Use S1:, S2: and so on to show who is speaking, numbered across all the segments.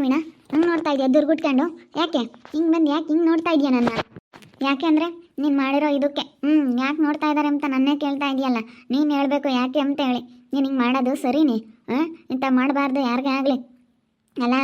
S1: ವೀಣಾ? ಹಂಗೆ ನೋಡ್ತಾ ಇದೆಯಾ? ದುರ್ಗುಟ್ಕೊಂಡು. ಯಾಕೆ? ಹಿಂಗೆ ಬಂದು ಯಾಕೆ ಹಿಂಗೆ ನೋಡ್ತಾ ಇದೆಯಾ ನನ್ನ? ಯಾಕೆ ಅಂದರೆ ನೀನು ಮಾಡಿರೋ ಇದಕ್ಕೆ. ಹ್ಞೂ ಯಾಕೆ ನೋಡ್ತಾ ಇದ್ದಾರೆ ಅಂತ ನನ್ನೇ ಕೇಳ್ತಾ ಇದೆಯಲ್ಲ. ನೀನು ಹೇಳಬೇಕು ಯಾಕೆ ಅಂತ ಹೇಳಿ. ನೀನು ಹಿಂಗೆ ಮಾಡೋದು ಸರಿನೇ? ಹಾಂ? ಇಂಥ ಮಾಡಬಾರ್ದು ಯಾರಿಗೇ ಆಗಲಿ. ಅಲ್ಲ,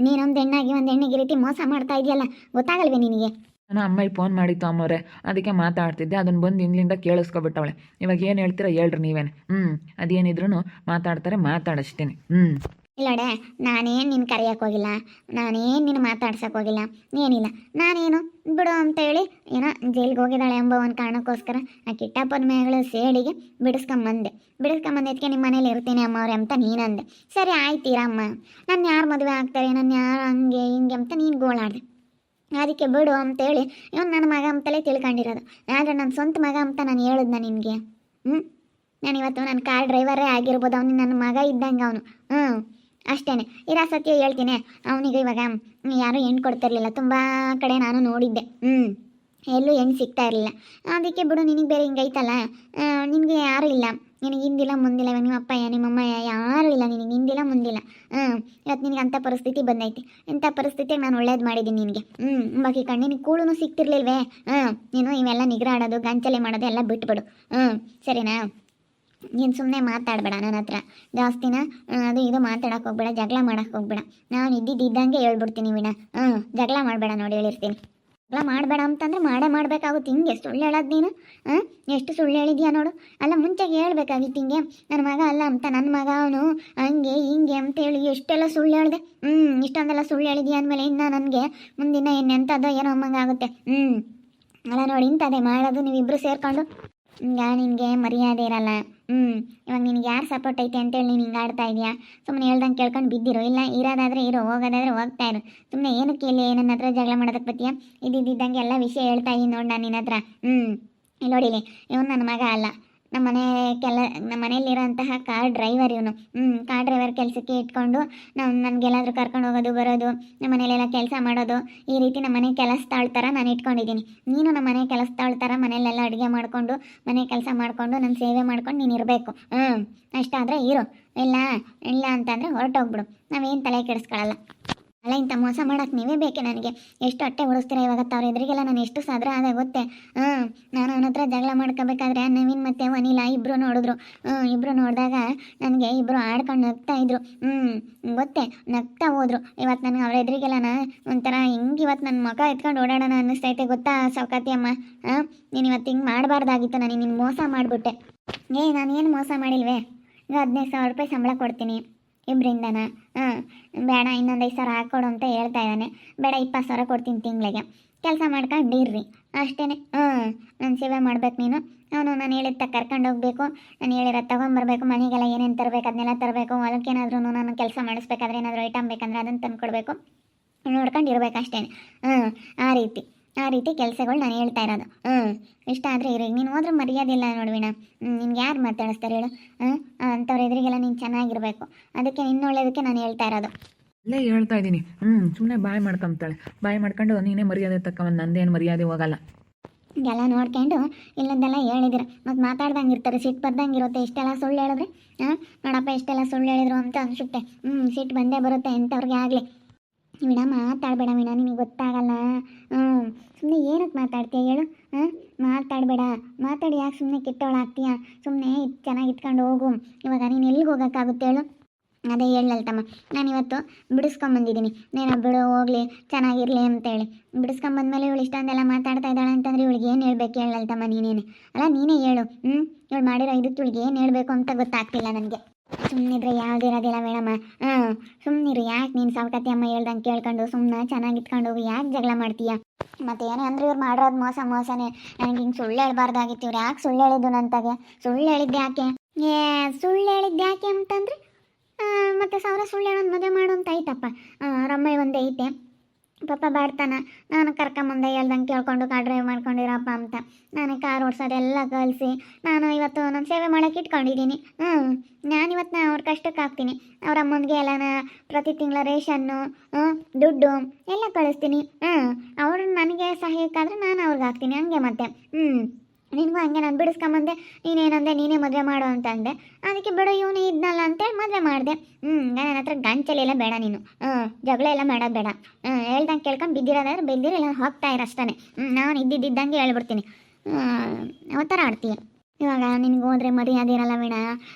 S1: ನೀನೊಂದು ಹೆಣ್ಣಾಗಿ ಒಂದು ಹೆಣ್ಣಿಗೆ ರೀತಿ ಮೋಸ ಮಾಡ್ತಾ ಇದೆಯಲ್ಲ. ಗೊತ್ತಾಗಲ್ವೇ ನಿನಗೆ?
S2: ನಾನು ಅಮ್ಮಾಯಿ ಫೋನ್ ಮಾಡಿತ್ತು ಅಮ್ಮವ್ರೆ. ಅದಕ್ಕೆ ಮಾತಾಡ್ತಿದ್ದೆ. ಅದನ್ನು ಬಂದು ಇಲ್ಲಿಂದ ಕೇಳಿಸ್ಕೊಬಿಟ್ಟವಳೆ. ಇವಾಗ ಏನು ಹೇಳ್ತೀರಾ ಹೇಳ್ರಿ ನೀವೇನೆ. ಹ್ಞೂ ಅದೇನಿದ್ರು ಮಾತಾಡ್ತಾರೆ ಮಾತಾಡಷ್ಟೇನೆ. ಹ್ಞೂ
S1: ಇಲ್ಲೋಡೆ ನಾನೇನು ನಿನ್ನ ಕರೆಯಕ್ಕೆ ಹೋಗಿಲ್ಲ, ನಾನೇನು ನಿನ್ನ ಮಾತಾಡ್ಸೋಕೆ ಹೋಗಿಲ್ಲ, ಏನಿಲ್ಲ, ನಾನೇನು ಬಿಡು ಅಂತೇಳಿ ಏನೋ ಜೈಲಿಗೆ ಹೋಗಿದ್ದಾಳೆ ಎಂಬ ಒಂದು ಕಾರಣಕ್ಕೋಸ್ಕರ ಆ ಕಿಟ್ಟಪ್ಪನ ಮೇಗಳು ಸೇಡಿಗೆ ಬಿಡಿಸ್ಕೊಂಬಂದೆ. ಬಿಡಿಸ್ಕೊಂಬಂದಿದ್ದಕ್ಕೆ ನಿಮ್ಮ ಮನೇಲಿ ಇರ್ತೀನಿ ಅಮ್ಮವ್ರೆ ಅಂತ ನೀನಂದೆ. ಸರಿ ಆಯ್ತೀರಮ್ಮ ನಾನು ಯಾರು ಮದುವೆ ಆಗ್ತಾರೆ, ನಾನು ಯಾರು ಹಂಗೆ ಹಿಂಗೆ ಅಂತ ನೀನು ಗೋಳಾಡ್ದೆ. ಅದಕ್ಕೆ ಬಿಡು ಅಂತೇಳಿ ಇವನು ನನ್ನ ಮಗ ಅಂತಲೇ ತಿಳ್ಕೊಂಡಿರೋದು. ಆದರೆ ನನ್ನ ಸ್ವಂತ ಮಗ ಅಂತ ನಾನು ಹೇಳಿದ್ನ ನಿನಗೆ? ಹ್ಞೂ ನಾನು ಇವತ್ತು ನನ್ನ ಕಾರ್ ಡ್ರೈವರೇ ಆಗಿರ್ಬೋದು ಅವನು ನನ್ನ ಮಗ ಇದ್ದಂಗೆ ಅವನು. ಹ್ಞೂ ಅಷ್ಟೇ ಇರೋ ಸತ್ಯ ಹೇಳ್ತೀನಿ. ಅವನಿಗೆ ಇವಾಗ ಯಾರೂ ಹೆಣ್ಣು ಕೊಡ್ತಿರ್ಲಿಲ್ಲ. ತುಂಬ ಕಡೆ ನಾನು ನೋಡಿದ್ದೆ. ಹ್ಞೂ ಎಲ್ಲೂ ಹೆಣ್ಣು ಸಿಗ್ತಾ ಇರಲಿಲ್ಲ. ಅದಕ್ಕೆ ಬಿಡು, ನಿನಗೆ ಬೇರೆ ಹಿಂಗೈತಲ್ಲ? ನಿನಗೆ ಯಾರೂ ಇಲ್ಲ. ನಿನಗೆ ಹಿಂದಿಲ್ಲ, ಮುಂದಿಲ್ಲ. ಇವಾಗ ನಿಮ್ಮ ಅಪ್ಪಯ್ಯ ನಿಮ್ಮಮ್ಮ ಯಾರೂ ಇಲ್ಲ ನಿನಗೆ. ಹಿಂದಿಲ್ಲ, ಮುಂದಿಲ್ಲ. ಹ್ಞೂ ಇವತ್ತು ನಿನಗೆ ಅಂಥ ಪರಿಸ್ಥಿತಿ ಬಂದೈತಿ. ಇಂಥ ಪರಿಸ್ಥಿತಿಗೆ ನಾನು ಒಳ್ಳೇದು ಮಾಡಿದ್ದೀನಿ ನಿನಗೆ. ಹ್ಞೂ ಬಾಕಿ ಕಣ್ಣಿನ ಕೂಳು ಸಿಗ್ತಿರ್ಲಿಲ್ವೇ? ಹ್ಞೂ ನೀನು ಇವೆಲ್ಲ ನಿಗ್ರಾಡೋದು, ಗಂಚಲೆ ಮಾಡೋದು ಎಲ್ಲ ಬಿಟ್ಬಿಡು. ಹ್ಞೂ ಸರಿನಾ? ನೀನು ಸುಮ್ಮನೆ ಮಾತಾಡಬೇಡ ನನ್ನ ಹತ್ರ. ಜಾಸ್ತಿನ ಅದು ಇದು ಮಾತಾಡೋಕೆ ಹೋಗ್ಬೇಡ, ಜಗಳ ಮಾಡೋಕೆ ಹೋಗ್ಬೇಡ. ನಾನು ಇದ್ದಿದ್ದು ಇದ್ದಂಗೆ ಹೇಳ್ಬಿಡ್ತೀನಿ ವಿಣ. ಹಾಂ, ಜಗಳ ಮಾಡಬೇಡ ನೋಡಿ ಹೇಳಿರ್ತೀನಿ. ಜಗಳ ಮಾಡಬೇಡ ಅಂತಂದ್ರೆ ಮಾಡೇ ಮಾಡಬೇಕಾಗುತ್ತೆ. ಹಿಂಗೆ ಸುಳ್ಳು ಹೇಳೋದು ನೀನು? ಹಾಂ ಎಷ್ಟು ಸುಳ್ಳು ಹೇಳಿದ್ಯಾ ನೋಡು. ಅಲ್ಲ, ಮುಂಚೆಗೆ ಹೇಳ್ಬೇಕಾಗಿತ್ತು ಹಿಂಗೆ. ನನ್ನ ಮಗ ಅಲ್ಲ ಅಂತ ನನ್ನ ಮಗ ಅವನು ಹಂಗೆ ಹಿಂಗೆ ಅಂತ ಹೇಳಿ ಎಷ್ಟೆಲ್ಲ ಸುಳ್ಳು ಹೇಳಿದೆ. ಹ್ಞೂ ಇಷ್ಟೊಂದೆಲ್ಲ ಸುಳ್ಳು ಹೇಳಿದ್ಯಾ ಅಂದಮೇಲೆ ಇನ್ನು ನನಗೆ ಮುಂದಿನ ಇನ್ನೆಂಥದ್ದೋ ಏನೋ ಆಗುತ್ತೆ ಹ್ಞೂ ಅಲ್ಲ ನೋಡಿ, ಇಂಥದ್ದೇ ಮಾಡೋದು ನೀವಿಬ್ಬರು ಸೇರ್ಕೊಂಡು. ಈಗ ನಿನಗೆ ಮರ್ಯಾದೆ ಇರಲ್ಲ. ಹ್ಞೂ ಇವಾಗ ನಿನಗೆ ಯಾರು ಸಪೋರ್ಟ್ ಐತೆ ಅಂತೇಳಿ ನೀನು ಹಿಂಗೆ ಆಡ್ತಾ ಇದೆಯಾ? ಸುಮ್ಮನೆ ಹೇಳ್ದಂಗೆ ಕೇಳ್ಕೊಂಡು ಬಿದ್ದಿರೋ. ಇಲ್ಲ, ಇರೋದಾದ್ರೆ ಇರೋ, ಹೋಗೋದಾದ್ರೆ ಹೋಗ್ತಾ ಇರು. ಸುಮ್ಮನೆ ಏನಕ್ಕೆ ಇಲ್ಲಿ ನನ್ನ ಹತ್ರ ಜಗಳ ಮಾಡೋದಕ್ಕೆ ಬತ್ತೀಯ? ಇದ್ದಿದ್ದಂಗೆ ಎಲ್ಲ ವಿಷಯ ಹೇಳ್ತಾ ಇದ್ದೀನಿ ನೋಡಿ ನಾನು ನಿನ್ನ ಹತ್ರ ಹ್ಞೂ ನೋಡಿಲಿ ಇವನು ನನ್ನ ಮಗ ಅಲ್ಲ. ನಮ್ಮ ಮನೆ ಕೆಲ ನಮ್ಮ ಮನೆಯಲ್ಲಿರೋಂತಹ ಕಾರ್ ಡ್ರೈವರ್ ಇವನು. ಹ್ಞೂ ಕಾರ್ ಡ್ರೈವರ್ ಕೆಲಸಕ್ಕೆ ಇಟ್ಕೊಂಡು ನಾವು ನನಗೆಲ್ಲಾದರೂ ಕರ್ಕೊಂಡು ಹೋಗೋದು, ಬರೋದು ನಮ್ಮ ಮನೇಲೆಲ್ಲ ಕೆಲಸ ಮಾಡೋದು, ಈ ರೀತಿ ನಮ್ಮ ಮನೆ ಕೆಲಸದಾಳ ಥರ ನಾನು ಇಟ್ಕೊಂಡಿದ್ದೀನಿ. ನೀನು ನಮ್ಮ ಮನೆ ಕೆಲಸದಾಳ ಥರ ಮನೆಯಲ್ಲೆಲ್ಲ ಅಡುಗೆ ಮಾಡಿಕೊಂಡು, ಮನೆ ಕೆಲಸ ಮಾಡಿಕೊಂಡು ನನ್ನ ಸೇವೆ ಮಾಡ್ಕೊಂಡು ನೀನು ಇರಬೇಕು. ಹ್ಞೂ ಅಷ್ಟಾದರೆ ಇರು. ಇಲ್ಲ ಇಲ್ಲ ಅಂತಂದರೆ ಹೊರಟೋಗ್ಬಿಡು. ನಾವೇನು ತಲೆ ಕೆಡಿಸ್ಕೊಳ್ಳಲ್ಲ ಅಲ್ಲ, ಇಂಥ ಮೋಸ ಮಾಡೋಕ್ಕೆ ನೀವೇ ಬೇಕೆ ನನಗೆ? ಎಷ್ಟು ಹೊಟ್ಟೆ ಉಳಿಸ್ತೀರಾ ಇವಾಗ ಅವ್ರ ಎದುರಿಗೆಲ್ಲ ನಾನು ಎಷ್ಟು ಸಾದ್ರ ಆದ ಗೊತ್ತೆ? ಹ್ಞೂ ನಾನು ಅವನ ಹತ್ರ ಜಗಳ ಮಾಡ್ಕೋಬೇಕಾದ್ರೆ ನವೀನ್ ಮತ್ತು ವನಿಲಾ ಇಬ್ಬರು ನೋಡಿದ್ರು. ಹ್ಞೂ ಇಬ್ಬರು ನೋಡಿದಾಗ ನನಗೆ ಇಬ್ಬರು ಆಡ್ಕೊಂಡು ನಗ್ತಾ ಇದ್ರು. ಹ್ಞೂ ಗೊತ್ತೆ? ನಗ್ತಾ ಹೋದ್ರು. ಇವತ್ತು ನನಗೆ ಅವ್ರ ಎದುರಿಗೆಲ್ಲ ಒಂಥರ ಹಿಂಗೆ ಇವತ್ತು ನನ್ನ ಮಗ ಎತ್ಕೊಂಡು ಓಡಾಡೋಣ ಅನ್ನಿಸ್ತೈತೆ ಗೊತ್ತಾ ಸೌಕಾತಿ ಅಮ್ಮ? ಹಾಂ, ನೀನು ಇವತ್ತು ಹಿಂಗೆ ಮಾಡಬಾರ್ದಾಗಿತ್ತು ನನಗೆ ನಿನ್ನ ಮೋಸ ಮಾಡಿಬಿಟ್ಟೆ. ಏ, ನಾನು ಏನು ಮೋಸ ಮಾಡಿಲ್ವೇ? ಹದಿನೈದು ಸಾವಿರ ರೂಪಾಯಿ ಸಂಬಳ ಕೊಡ್ತೀನಿ. ಇಬ್ಬರಿಂದನ ಹಾಂ, ಬೇಡ, ಇನ್ನೊಂದು ಐದು ಸಾವಿರ ಹಾಕ್ಕೊಡು ಅಂತ ಹೇಳ್ತಾ ಇದ್ದಾನೆ. ಬೇಡ ಇಪ್ಪತ್ತು ಸಾವಿರ ಕೊಡ್ತೀನಿ ತಿಂಗಳಿಗೆ. ಕೆಲಸ ಮಾಡ್ಕೊಂಡು ಇರ್ರಿ. ಅಷ್ಟೇ ಹ್ಞೂ ನಾನು ಸೇವೆ ಮಾಡ್ಬೇಕು ನೀನು. ಅವನು, ನಾನು ಹೇಳಿದ್ದ ಕರ್ಕೊಂಡು ಹೋಗಬೇಕು. ನಾನು ಹೇಳಿರೋ ತೊಗೊಂಬರ್ಬೇಕು. ಮನೆಗೆಲ್ಲ ಏನೇನು ತರಬೇಕು ಅದನ್ನೆಲ್ಲ ತರಬೇಕು. ಹೊಲಕ್ಕೇನಾದ್ರೂ ನಾನು ಕೆಲಸ ಮಾಡಿಸ್ಬೇಕಾದ್ರೆ ಏನಾದರೂ ಐಟಮ್ ಬೇಕಂದ್ರೆ ಅದನ್ನು ತಂದು ಕೊಡಬೇಕು ನೋಡ್ಕೊಂಡು ಇರ್ಬೇಕು ಅಷ್ಟೇ ಹ್ಞೂ ಆ ರೀತಿ. ಆ ರೀತಿ ಕೆಲಸಗಳು ನಾನು ಹೇಳ್ತಾ ಇರೋದು. ಹ್ಞೂ ಇಷ್ಟ ಆದರೆ ಇರೋ. ನೀನು ಹೋದ್ರೆ ಮರ್ಯಾದೆ ಇಲ್ಲ ನೋಡ್ವಿಣ ನಿನ್ಗೆ ಯಾರು ಮಾತಾಡಿಸ್ತಾರೆ ಹೇಳು. ಹಾಂ ಅಂಥವ್ರ ಎದುರಿಗೆಲ್ಲ ನೀನು ಚೆನ್ನಾಗಿರ್ಬೇಕು. ಅದಕ್ಕೆ ನಿನ್ನೊಳ್ಳೇದಕ್ಕೆ ನಾನು ಹೇಳ್ತಾ ಇರೋದು.
S2: ಅಲ್ಲೇ ಹೇಳ್ತಾ ಇದ್ದೀನಿ. ಹ್ಞೂ ಸುಮ್ಮನೆ ಬಾಯ್ ಮಾಡ್ಕೊಂತಾಳೆ. ಬಾಯ್ ಮಾಡ್ಕೊಂಡು ನೀನೇ ಮರ್ಯಾದೆ ತಕ್ಕವನ್. ನಂದೇನು ಮರ್ಯಾದೆ ಹೋಗಲ್ಲ.
S1: ಎಲ್ಲ ನೋಡ್ಕೊಂಡು ಇಲ್ಲದೆಲ್ಲ ಹೇಳಿದ್ರು. ಮತ್ತೆ ಮಾತಾಡ್ದಂಗೆ ಇರ್ತಾರೆ. ಸಿಟ್ಟು ಬರ್ದಂಗೆ ಇರುತ್ತೆ. ಇಷ್ಟೆಲ್ಲ ಸುಳ್ಳು ಹೇಳಿದ್ರೆ ಹಾಂ ನೋಡಪ್ಪ ಇಷ್ಟೆಲ್ಲ ಸುಳ್ಳು ಹೇಳಿದ್ರು ಅಂತ ಅನ್ಸುತ್ತೆ. ಹ್ಞೂ ಸಿಟ್ಟು ಬಂದೇ ಬರುತ್ತೆ ಎಂಥವ್ರಿಗೆ ಆಗಲಿ. ವಿಡ ಮಾತಾಡಬೇಡ ವೀಣ ನಿನಗೆ ಗೊತ್ತಾಗಲ್ಲ. ಹ್ಞೂ ಸುಮ್ಮನೆ ಏನಕ್ಕೆ ಮಾತಾಡ್ತೀಯ ಹೇಳು? ಹಾಂ ಮಾತಾಡಬೇಡ. ಮಾತಾಡಿ ಯಾಕೆ ಸುಮ್ಮನೆ ಕೆಟ್ಟವಳಾಗ್ತೀಯ ಸುಮ್ಮನೆ ಚೆನ್ನಾಗಿ ಇಟ್ಕೊಂಡು ಹೋಗು. ಇವಾಗ ನೀನು ಎಲ್ಲಿಗೆ ಹೋಗೋಕ್ಕಾಗುತ್ತೆ ಹೇಳು? ಅದೇ ಹೇಳಲ್ತಮ್ಮ ನಾನು ಇವತ್ತು ಬಿಡಿಸ್ಕೊಂಬಂದಿದ್ದೀನಿ ನೀನು ಬಿಡು, ಹೋಗ್ಲಿ, ಚೆನ್ನಾಗಿರಲಿ ಅಂತೇಳಿ ಬಿಡಿಸ್ಕೊಂಬಂದ್ಮೇಲೆ ಇವಳು ಇಷ್ಟೊಂದೆಲ್ಲ ಮಾತಾಡ್ತಾ ಇದ್ದಾಳೆ ಅಂತಂದ್ರೆ ಇವಳಿಗೆ ಏನು ಹೇಳ್ಬೇಕು ಹೇಳಲ್ತಮ್ಮ ನೀನೇನೆ. ಅಲ್ಲ, ನೀನೇ ಹೇಳು. ಹ್ಞೂ ಇವಳು ಮಾಡಿರೋ ಇದಕ್ಕೆ ಇವಳಿಗೆ ಏನು ಹೇಳಬೇಕು ಅಂತ ಗೊತ್ತಾಗ್ತಿಲ್ಲ ನನಗೆ. ಸುಮ್ಮನಿದ್ರೆ ಯಾವ್ದಿರೋದಿಲ್ಲ ಮೇಡಮ್ಮ ಹಾಂ ಸುಮ್ಮನಿರು ಯಾಕೆ ನೀನು ಸಾವಕತಿ ಅಮ್ಮ ಹೇಳ್ದಂಗೆ ಕೇಳ್ಕೊಂಡು ಸುಮ್ಮನೆ ಚೆನ್ನಾಗಿ ಇಟ್ಕೊಂಡು ಹೋಗಿ, ಯಾಕೆ ಜಗಳ ಮಾಡ್ತೀಯ? ಮತ್ತೆ ಅಂದ್ರೆ ಇವ್ರು ಮಾಡಿರೋದು ಮೋಸ, ಮೋಸನೇ. ನನಗೆ ಹಿಂಗೆ ಸುಳ್ಳು ಹೇಳ್ಬಾರ್ದಾಗಿತ್ತು, ಇವ್ರು ಯಾಕೆ ಸುಳ್ಳು ಹೇಳಿದ್ದು ನಂತಾಗೆ? ಸುಳ್ಳು ಹೇಳಿದ್ದು ಯಾಕೆ? ಏ, ಸುಳ್ಳು ಹೇಳಿದ್ದು ಯಾಕೆ ಅಂತಂದ್ರೆ ಮತ್ತೆ ಸಾವಿರ ಸುಳ್ಳು ಹೇಳೋದು ಮದುವೆ ಮಾಡು ಅಂತ ಐತಪ್ಪ ರಮ್ಮಯ್ಯ ಒಂದು ಐತೆ. ಪಾಪ ಬಾಡ್ತಾನ. ನಾನು ಕರ್ಕೊಂಬಂದೆ ಎಲ್ದಂಗೆ ಕೇಳ್ಕೊಂಡು ಕಾರ್ ಡ್ರೈವ್ ಮಾಡ್ಕೊಂಡಿರಪ್ಪ ಅಂತ. ನಾನು ಕಾರ್ ಓಡಿಸೋದೆಲ್ಲ ಕಲಿಸಿ, ನಾನು ಇವತ್ತು ನನ್ನ ಸೇವೆ ಮಾಡೋಕೆ ಇಟ್ಕೊಂಡಿದ್ದೀನಿ ಹ್ಞೂ ನಾನು ಇವತ್ತು ನಾ ಅವ್ರ ಕಷ್ಟಕ್ಕೆ ಹಾಕ್ತೀನಿ. ಅವ್ರ ಅಮ್ಮನಿಗೆ ಎಲ್ಲ ಪ್ರತಿ ತಿಂಗಳ ರೇಷನ್ನು ದುಡ್ಡು ಎಲ್ಲ ಕಳಿಸ್ತೀನಿ. ಹ್ಞೂ ಅವ್ರು ನನಗೆ ಸಹಾಯಕ್ಕಾದ್ರೆ ನಾನು ಅವ್ರಿಗೆ ಹಾಕ್ತೀನಿ. ಹಂಗೆ ಮತ್ತೆ. ಹ್ಞೂ ನಿನಗೂ ಹಂಗೆ ನಾನು ಬಿಡಿಸ್ಕೊಂಬಂದೆ, ನೀನೇನಂದೆ, ನೀನೇ ಮದುವೆ ಮಾಡು ಅಂತ ಅಂದೆ ಅದಕ್ಕೆ ಬಿಡು, ಇವನು ಇದ್ನಲ್ಲ ಅಂತೇಳಿ ಮದುವೆ ಮಾಡಿದೆ. ಹ್ಞೂ ನನ್ನ ಹತ್ರ ಗಂಚಲೆಲ್ಲ ಬೇಡ ನೀನು. ಹ್ಞೂ ಜಗಳ ಎಲ್ಲ ಮಾಡೋದು ಬೇಡ. ಹ್ಞೂ ಹೇಳ್ದಂಗೆ ಕೇಳ್ಕೊಂಡು ಬಿದ್ದಿರೋದಾದ್ರೆ ಬಿದ್ದಿರಲ್ಲ ಹೋಗ್ತಾ ಇರೋ ಅಷ್ಟೇ ಹ್ಞೂ ನಾನು ಇದ್ದಿದ್ದಂಗೆ ಹೇಳ್ಬಿಡ್ತೀನಿ. ಯಾವ ಥರ ಆಡ್ತೀಯ. ಇವಾಗ ನಿನಗೆ ಹೋದ್ರೆ ಮರ್ಯಾದೆ ಇರಲ್ಲ ಬೇಡ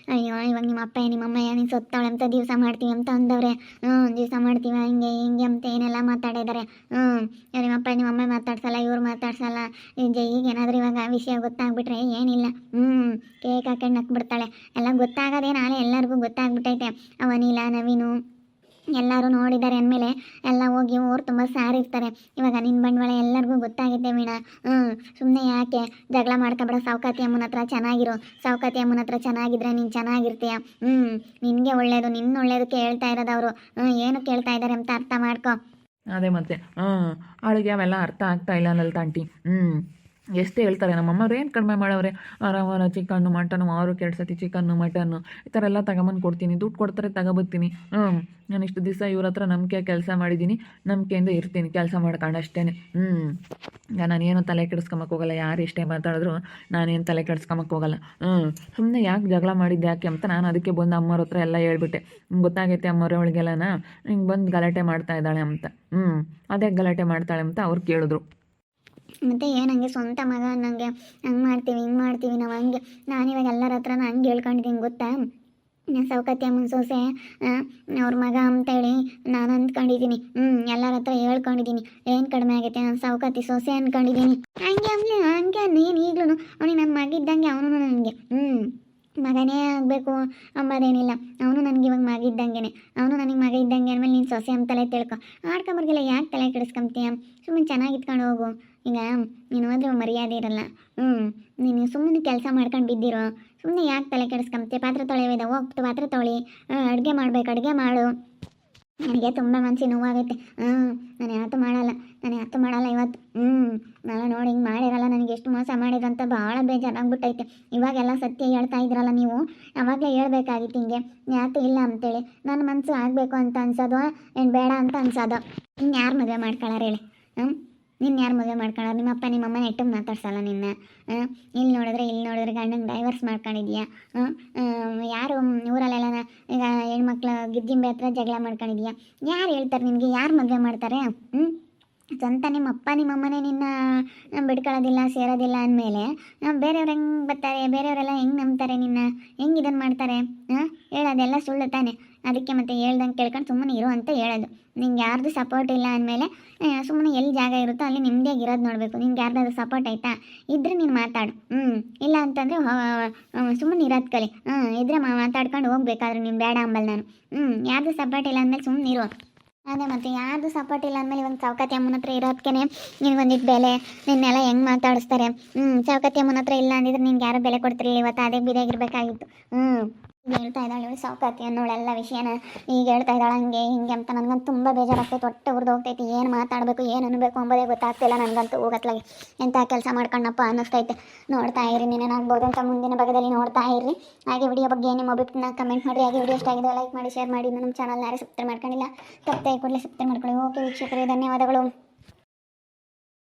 S1: ಅಯ್ಯೋ, ಇವಾಗ ನಿಮ್ಮ ಅಪ್ಪ, ನಿಮ್ಮ ಅಮ್ಮ, ನೀನು ಸೊತ್ತಾಳೆ ಅಂತ ದಿವಸ ಮಾಡ್ತೀವಿ ಅಂತ ಅಂದವ್ರೆ. ಹ್ಞೂ ದಿವಸ ಮಾಡ್ತೀವಿ, ಹಿಂಗೆ ಹಿಂಗೆ ಅಂತ ಏನೆಲ್ಲ ಮಾತಾಡಿದ್ದಾರೆ ಹ್ಞೂ ನಿಮ್ಮ ಅಪ್ಪ, ನಿಮ್ಮ ಅಮ್ಮ ಮಾತಾಡ್ಸಲ್ಲ, ಇವ್ರು ಮಾತಾಡ್ಸಲ್ಲ. ಈಗ ಈಗ ಏನಾದರೂ ಇವಾಗ ವಿಷಯ ಗೊತ್ತಾಗ್ಬಿಟ್ರೆ ಏನಿಲ್ಲ. ಹ್ಞೂ ಕೇಕ್ ಹಾಕೊಂಡು ನಕ್ಬಿಡ್ತಾಳೆ. ಎಲ್ಲ ಗೊತ್ತಾಗೋದೇ ನಾಳೆ ಎಲ್ಲರಿಗೂ ಗೊತ್ತಾಗ್ಬಿಟ್ಟೈತೆ. ಅವನಿಲ್ಲ ನವೀನು. ಎಲ್ಲರೂ ನೋಡಿದ್ದಾರೆ ಅಂದಮೇಲೆ ಎಲ್ಲ ಹೋಗಿ ಅವ್ರು ತುಂಬ ಸಾರಿರ್ತಾರೆ ಇವಾಗ ನಿನ್ನ ಬಂಡವಾಳ ಎಲ್ಲರಿಗೂ ಗೊತ್ತಾಗಿದ್ದೆ ವೀಣಾ. ಹ್ಞೂ ಸುಮ್ಮನೆ ಯಾಕೆ ಜಗಳ ಮಾಡ್ಕೊಬೇಡ, ಸಾವುಕಾತಿ ಅಮ್ಮನ ಹತ್ರ ಚೆನ್ನಾಗಿರು. ಸಾವುಕಾತಿ ಅಮ್ಮನ ಹತ್ರ ಚೆನ್ನಾಗಿದ್ರೆ ನೀನು ಚೆನ್ನಾಗಿರ್ತೀಯ. ಹ್ಞೂ ನಿನಗೆ ಒಳ್ಳೇದು ನಿನ್ನ ಒಳ್ಳೇದು ಹೇಳ್ತಾ ಇರೋದು ಅವರು. ಏನು ಕೇಳ್ತಾ ಇದ್ದಾರೆ ಅಂತ ಅರ್ಥ ಮಾಡ್ಕೊ.
S2: ಅದೇ ಮತ್ತೆ ಹಾಂ ಅವಳಿಗೆ ಅವೆಲ್ಲ ಅರ್ಥ ಆಗ್ತಾ ಇಲ್ಲ ತಾಂಟಿ ಹ್ಞೂ ಎಷ್ಟು ಹೇಳ್ತಾರೆ ನಮ್ಮಮ್ಮವ್ರು ಏನು ಕಡಿಮೆ ಮಾಡವ್ರೆ? ಆರಾಮಾರ ಚಿಕನ್ನು ಮಟನ್ನು ಅವರು ಸತಿ ಚಿಕನ್ನು ಮಟನ್ನು, ಈ ಥರ ಎಲ್ಲ ತಗೊಂಬಂದು ಕೊಡ್ತೀನಿ, ದುಡ್ಡು ಕೊಡ್ತಾರೆ ತಗೊಬತ್ತೀನಿ ಹ್ಞೂ ನಾನು ಇಷ್ಟು ದಿವಸ ಇವ್ರ ಹತ್ರ ನಂಬಿಕೆ, ಕೆಲಸ ಮಾಡಿದ್ದೀನಿ, ನಂಬಿಕೆಯಿಂದ ಇರ್ತೀನಿ, ಕೆಲಸ ಮಾಡ್ಕೊಂಡು ಅಷ್ಟೇ ಹ್ಞೂ ಈಗ ನಾನೇನು ತಲೆ ಕೆಡಿಸ್ಕೊಂಬಕ್ಕೆ ಹೋಗಲ್ಲ, ಯಾರು ಎಷ್ಟೇ ಮಾತಾಡಿದ್ರು ನಾನೇನು ತಲೆ ಕೆಡಿಸ್ಕೊಂಬಕ್ಕೆ ಹೋಗಲ್ಲ. ಹ್ಞೂ ಸುಮ್ಮನೆ ಯಾಕೆ ಜಗಳ ಮಾಡಿದ್ದೆ ಯಾಕೆ ಅಂತ ನಾನು ಅದಕ್ಕೆ ಬಂದು ಅಮ್ಮವ್ರ ಹತ್ರ ಎಲ್ಲ ಹೇಳ್ಬಿಟ್ಟೆ. ಗೊತ್ತಾಗೈತೆ ಅಮ್ಮವ್ರವಳಿಗೆಲ್ಲನ ಹಿಂಗೆ ಬಂದು ಗಲಾಟೆ ಮಾಡ್ತಾ ಇದ್ದಾಳೆ ಅಂತ. ಹ್ಞೂ ಅದೇ ಗಲಾಟೆ ಮಾಡ್ತಾಳೆ ಅಂತ ಅವ್ರು ಕೇಳಿದ್ರು.
S1: ಮತ್ತು ಏನಂಗೆ ಸ್ವಂತ ಮಗ ನನಗೆ ಹಂಗೆ ಮಾಡ್ತೀವಿ, ಹಿಂಗೆ ಮಾಡ್ತೀವಿ, ನಾವು ಹಂಗೆ, ನಾನು ಇವಾಗ ಎಲ್ಲರ ಹತ್ರ ಹಂಗೆ ಹೇಳ್ಕೊಂಡಿದ್ದೀನಿ, ಗೊತ್ತಾ? ಸೌಕತ್ಯ ಮುನ್ಸೋಸೆ ಸೊಸೆ ಅವ್ರ ಮಗ ಅಂತೇಳಿ ನಾನು ಅಂದ್ಕೊಂಡಿದ್ದೀನಿ. ಹ್ಞೂ ಎಲ್ಲರ ಹತ್ರ ಹೇಳ್ಕೊಂಡಿದ್ದೀನಿ. ಏನು ಕಡಿಮೆ ಆಗುತ್ತೆ? ನಾನು ಸೌಕತಿ ಸೊಸೆ ಅಂದ್ಕೊಂಡಿದ್ದೀನಿ ಹಂಗೆ ಅಂದ್ಲಿ ಹಂಗೆ ನೀನು ಈಗಲೂ ಅವನಿಗೆ ನನ್ನ ಮಗ ಇದ್ದಂಗೆ ಅವನು ನನಗೆ. ಹ್ಞೂ ಮಗನೇ ಆಗಬೇಕು ಅಂಬೋದೇನಿಲ್ಲ. ಅವನು ನನಗೆ ಇವಾಗ ಮಗ ಇದ್ದಂಗೆನೆ. ಅವನು ನನಗೆ ಮಗ ಇದ್ದಂಗೆ ಅಂದಮೇಲೆ ನೀನು ಸೊಸೆ ಅಂತಲೇ ತಿಳ್ಕೊ. ಆಡ್ಕೊಂಬರ್ಗೆಲ್ಲ ಯಾಕೆ ತಲೆ ಕೆಡಿಸ್ಕೊಂತೀಯ? ಸುಮ್ಮನೆ ಚೆನ್ನಾಗಿ ಇಟ್ಕೊಂಡು ಹೋಗು. ಈಗ ನೀನು ಹೋದ್ರೆ ಮರ್ಯಾದೆ ಇರಲ್ಲ. ಹ್ಞೂ ನೀನು ಸುಮ್ಮನೆ ಕೆಲಸ ಮಾಡ್ಕೊಂಡು ಬಿದ್ದಿರೋ ಸುಮ್ಮನೆ ಯಾಕೆ ತಲೆ ಕೆಡಿಸ್ಕೊಂತೀಯ ಪಾತ್ರೆ ತೊಳೆಯೋದ ಹೋಗ್ತು ಪಾತ್ರೆ ತೊಳಿ. ಅಡುಗೆ ಮಾಡ್ಬೇಕು, ಅಡುಗೆ ಮಾಡು. ನನಗೆ ತುಂಬ ಮನಸ್ಸಿಗೆ ನೋವಾಗುತ್ತೆ ಹ್ಞೂ ನಾನು ಯಾವತ್ತೂ ಮಾಡಲ್ಲ, ನಾನು ಯಾವತ್ತೂ ಮಾಡಲ್ಲ ಇವತ್ತು. ಹ್ಞೂ ನಾನು ನೋಡಿ ಹಿಂಗೆ ಮಾಡಿರಲ್ಲ, ನನಗೆ ಎಷ್ಟು ಮೋಸ ಮಾಡಿದ್ರು ಅಂತ ಭಾಳ ಬೇಜಾರಾಗ್ಬಿಟ್ಟೈತೆ. ಇವಾಗೆಲ್ಲ ಸತ್ಯ ಹೇಳ್ತಾ ಇದ್ರಲ್ಲ ನೀವು? ಅವಾಗಲೇ ಹೇಳ್ಬೇಕಾಗಿತ್ತು ಹಿಂಗೆ. ಯಾಕೆ ಇಲ್ಲ ಅಂತೇಳಿ. ನನ್ನ ಮನಸ್ಸು ಆಗಬೇಕು ಅಂತ ಅನ್ಸೋದು, ಏನು ಬೇಡ ಅಂತ ಅನ್ಸೋದು? ಇನ್ನು ಯಾರು ಮದುವೆ ಮಾಡ್ಕೊಳ್ಳಾರ ಹೇಳಿ? ಹ್ಞೂ ನಿನ್ನ ಯಾರು ಮದುವೆ ಮಾಡ್ಕೊಳ್ಳೋ ನಿಮ್ಮ ಅಪ್ಪ, ನಿಮ್ಮ ಅಮ್ಮ ನೆಟ್ಟಿಗೆ ಮಾತಾಡ್ಸಲ್ಲ ನಿನ್ನ? ಇಲ್ಲಿ ನೋಡಿದ್ರೆ ಇಲ್ಲಿ ನೋಡಿದ್ರೆ ಗಂಡಂಗೆ ಡೈವರ್ಸ್ ಮಾಡ್ಕೊಂಡಿದ್ಯಾ? ಯಾರು ಊರಲ್ಲೆಲ್ಲ ಈಗ ಹೆಣ್ಮಕ್ಳು ಗಿದ್ದಿಂಬೆ ಹತ್ರ ಜಗಳ ಮಾಡ್ಕೊಂಡಿದ್ಯಾ? ಯಾರು ಹೇಳ್ತಾರೆ ನಿನಗೆ? ಯಾರು ಮದುವೆ ಮಾಡ್ತಾರೆ? ಹ್ಞೂ ಸ್ವಂತ ನಿಮ್ಮ ಅಪ್ಪ ನಿಮ್ಮ ಅಮ್ಮನೇ ನಿನ್ನ ಬಿಡ್ಕೊಳ್ಳೋದಿಲ್ಲ, ಸೇರೋದಿಲ್ಲ ಅಂದಮೇಲೆ ಬೇರೆಯವ್ರು ಹೆಂಗೆ ಬರ್ತಾರೆ, ಬೇರೆಯವರೆಲ್ಲ ಹೆಂಗೆ ನಂಬ್ತಾರೆ ನಿನ್ನ, ಹೆಂಗೆ ಇದನ್ನು ಮಾಡ್ತಾರೆ ಹಾಂ ಹೇಳೋದೆಲ್ಲ ಸುಳ್ಳು ತಾನೆ. ಅದಕ್ಕೆ ಮತ್ತೆ ಹೇಳ್ದಂಗೆ ಕೇಳ್ಕೊಂಡು ಸುಮ್ಮನೆ ಇರು ಅಂತ ಹೇಳೋದು. ನಿಂಗೆ ಯಾರ್ದು ಸಪೋರ್ಟ್ ಇಲ್ಲ ಅಂದಮೇಲೆ ಸುಮ್ಮನೆ ಎಲ್ಲಿ ಜಾಗ ಇರುತ್ತೋ ಅಲ್ಲಿ ನಿಮ್ಮದೇ ಇರೋದು ನೋಡಬೇಕು. ನಿಮ್ಗೆ ಯಾರ್ದಾದ್ರು ಸಪೋರ್ಟ್ ಆಯಿತಾ? ಇದ್ರೆ ನೀನು ಮಾತಾಡು. ಹ್ಞೂ ಇಲ್ಲ ಅಂತಂದರೆ ಸುಮ್ಮನೆ ಇರೋದು ಕಲಿ. ಹ್ಞೂ ಇದ್ರೆ ಮಾತಾಡ್ಕೊಂಡು ಹೋಗ್ಬೇಕಾದ್ರೆ ನಿಮ್ಮ ಬೇಡ ಅಂಬಲ್ ನಾನು. ಹ್ಞೂ ಯಾರ್ದು ಸಪೋರ್ಟ್ ಇಲ್ಲ ಅಂದಮೇಲೆ ಸುಮ್ಮನೆ ಇರು. ಅದೇ ಮತ್ತೆ ಯಾರ್ದು ಸಪೋರ್ಟ್ ಇಲ್ಲ ಅಂದಮೇಲೆ ಇವಾಗ ಚೌಕತಿ ಅಮ್ಮನ ಹತ್ರ ಇರೋದಕ್ಕೆ ನಿನಗೊಂದಿಟ್ಟು ಬೆಲೆ, ನಿನ್ನೆಲ್ಲ ಹೆಂಗೆ ಮಾತಾಡಿಸ್ತಾರೆ? ಹ್ಞೂ ಚೌಕತಿ ಅಮ್ಮನ ಹತ್ರ ಇಲ್ಲ ಅಂದಿದ್ರೆ ನಿನ್ಗೆ ಯಾರು ಬೆಲೆ ಕೊಡ್ತಿರ್ಲಿಲ್ಲ? ಇವತ್ತು ಅದೇ ಬಿದಾಗಿರ್ಬೇಕಾಗಿತ್ತು ಹ್ಞೂ ಹೇಳ್ತಾ ಇದ್ದಾಳೆ ಇವಳು ಸೌಕಾತಿ ಅನ್ನೋಳೆಲ್ಲ ವಿಷಯನ ಈಗ ಹೇಳ್ತಾ ಇದ್ದಾಳೆ, ಹಂಗೆ ಹಿಂಗೆ ಅಂತ ನನಗಂತೂ ತುಂಬ ಬೇಜಾರಾಗ್ತೈತೆ, ಹೊಟ್ಟೆ ಉರ್ದು ಹೋಗ್ತೈತಿ, ಏನು ಮಾತಾಡಬೇಕು, ಏನು ಅನ್ನಬೇಕು ಅಂಬೋದೇ ಗೊತ್ತಾಗ್ತಿಲ್ಲ ನನಗಂತೂ ಹೋಗತ್ಲಾಗೆ. ಎಂಥ ಕೆಲಸ ಮಾಡ್ಕೊಂಡಪ್ಪ ಅನ್ನಿಸ್ತೈತೆ. ನೋಡ್ತಾ ಇರಿ ನೀನೇನಾಗ್ಬೋದು ಅಂತ ಮುಂದಿನ ಭಾಗದಲ್ಲಿ ನೋಡ್ತಾ ಇರಿ ಹಾಗೆ ವಿಡಿಯೋ ಬಗ್ಗೆ ನಿಮ್ಮ ಅಭಿಪ್ರಾಯ ಕಮೆಂಟ್ ಮಾಡಿ ಹಾಗೆ ವಿಡಿಯೋ ಆಗಿದೆ ಲೈಕ್ ಮಾಡಿ ಶೇರ್ ಮಾಡಿ. ನಮ್ಮ ಚಾನಲ್ ಯಾರು ಸಬ್ಸ್ಕ್ರೈಬ್ ಮಾಡ್ಕೊಂಡಿಲ್ಲ ತಪ್ಪದೆ ಕೂಡಲೇ ಸಬ್ಸ್ಕ್ರೈಬ್ ಮಾಡ್ಕೊಳ್ಳಿ. ಓಕೆ ವೀಕ್ಷಕರೇ, ಧನ್ಯವಾದಗಳು.